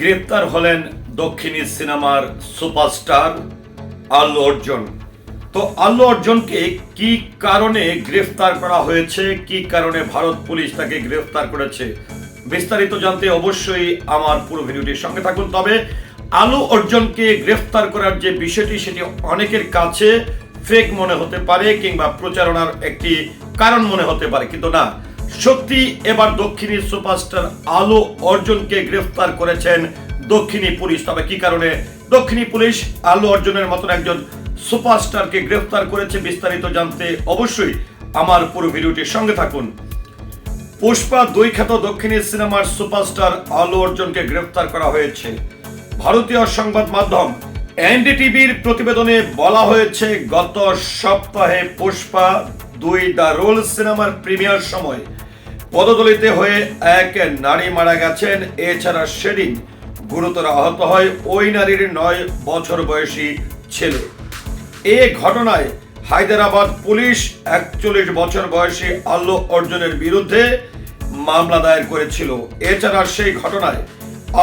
গ্রেপ্তার হলেন দক্ষিণী সিনেমার সুপারস্টার আল্লু অর্জুন। তো আল্লু অর্জুনকে কি কারণে গ্রেফতার করা হয়েছে? কি কারণে ভারত পুলিশ তাকে গ্রেফতার করেছে? বিস্তারিত জানতে অবশ্যই আমার পুরো ভিডিওটির সঙ্গে থাকুন। তবে আলু অর্জুনকে গ্রেফতার করার যে বিষয়টি সেটি অনেকের কাছে ফেক মনে হতে পারে কিংবা প্রচারণার একটি কারণ মনে হতে পারে, কিন্তু না। সত্যি এবার দক্ষিণী সুপারস্টার আলু অর্জুনকে গ্রেফতার করেছেন দক্ষিণী পুলিশ। তবে কি কারণে? দক্ষিণী পুলিশ আলু অর্জুনের মতন একজন সুপারস্টারকে গ্রেফতার করেছে বিস্তারিত জানতে অবশ্যই আমার পুরো ভিডিওটির সঙ্গে থাকুন। পুষ্পা দুই খ্যাত দক্ষিণী সিনেমার সুপারস্টার আলু অর্জুনকে গ্রেফতার করা হয়েছে। ভারতীয় সংবাদ মাধ্যম এনডিটিভির প্রতিবেদনে বলা হয়েছে, গত সপ্তাহে পুষ্পা দুই দ্য রোল সিনেমার প্রিমিয়ার সময়। পদদলিতে হয়ে এক নারী মারা গেছেন, এছাড়া সেদিন গুরুতর আহত হয় ওই নারীর নয় বছর বয়সী ছেলে। এ ঘটনায় হায়দ্রাবাদ পুলিশ একচল্লিশ বছর বয়সী আল্লু অর্জুনের বিরুদ্ধে মামলা দায়ের করেছিল। এছাড়া সেই ঘটনায়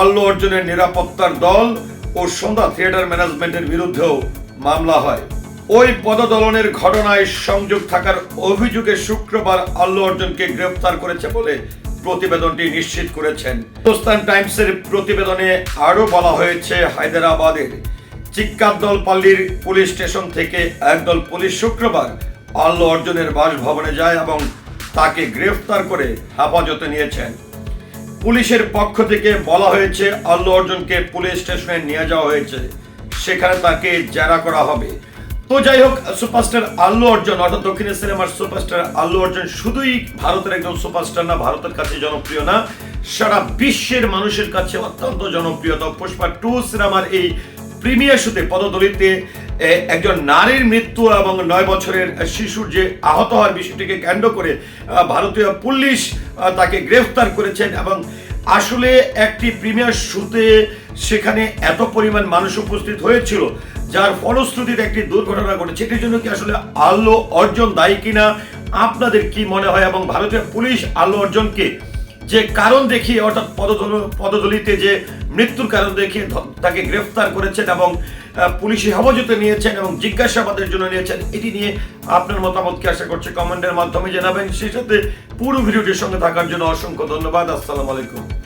আল্লু অর্জুনের নিরাপত্তার দল ও সন্ধ্যা থিয়েটার ম্যানেজমেন্টের বিরুদ্ধেও মামলা হয়। ওই পদদলনের ঘটনায় সংযোগ থাকার অভিযোগে শুক্রবার আল্লু অর্জুনকে গ্রেফতার করেছে বলে প্রতিবেদনটি নিশ্চিত করেছেন। হিন্দুস্তান টাইমসের প্রতিবেদনে আরও বলা হয়েছে, হায়দ্রাবাদের চিক্কাদ্দল পল্লীর পুলিশ স্টেশন থেকে একদল পুলিশ শুক্রবার আল্লু অর্জুনের বাসভবনে যায় এবং তাকে গ্রেফতার করে হেফাজতে নিয়েছেন। পুলিশের পক্ষ থেকে বলা হয়েছে, আল্লু অর্জুনকে পুলিশ স্টেশনে নিয়ে যাওয়া হয়েছে। সেখানে তাকে জেরা করা হবে। তো যাই হোক, সুপারস্টার আল্লু অর্জুন, অর্থাৎ দক্ষিণের সিনেমার সুপারস্টার আল্লু অর্জুন শুধুই ভারতের একজন সুপারস্টার না, ভারতের কাছে জনপ্রিয় না, সারা বিশ্বের মানুষের কাছে অত্যন্ত জনপ্রিয়। তো পুষ্পা টু সিনেমার এই প্রিমিয়ার শুতে পদদলিতে একজন নারীর মৃত্যু এবং নয় বছরের শিশুর যে আহত হওয়ার বিষয়টিকে কেন্দ্র করে ভারতীয় পুলিশ তাকে গ্রেফতার করেছেন এবং আসলে একটি প্রিমিয়ার শুতে সেখানে এত পরিমাণ মানুষ উপস্থিত হয়েছিল যার ফলশ্রুতিতে একটি দুর্ঘটনা ঘটেছে। এটির জন্য কি আসলে আলো অর্জন দায়ী কিনা? আপনাদের কি মনে হয়? এবং ভারতীয় পুলিশ আলো অর্জনকে যে কারণ দেখিয়ে, অর্থাৎ পদদল পদদলিতে যে মৃত্যুর কারণ দেখিয়ে তাকে গ্রেফতার করেছেন এবং পুলিশি হেফাজতে নিয়েছেন এবং জিজ্ঞাসাবাদের জন্য নিয়েছেন, এটি নিয়ে আপনার মতামতকে আশা করছি কমেন্টের মাধ্যমে জানাবেন। সেই সাথে পুরো ভিডিওটির সঙ্গে থাকার জন্য অসংখ্য ধন্যবাদ। আসসালামু আলাইকুম।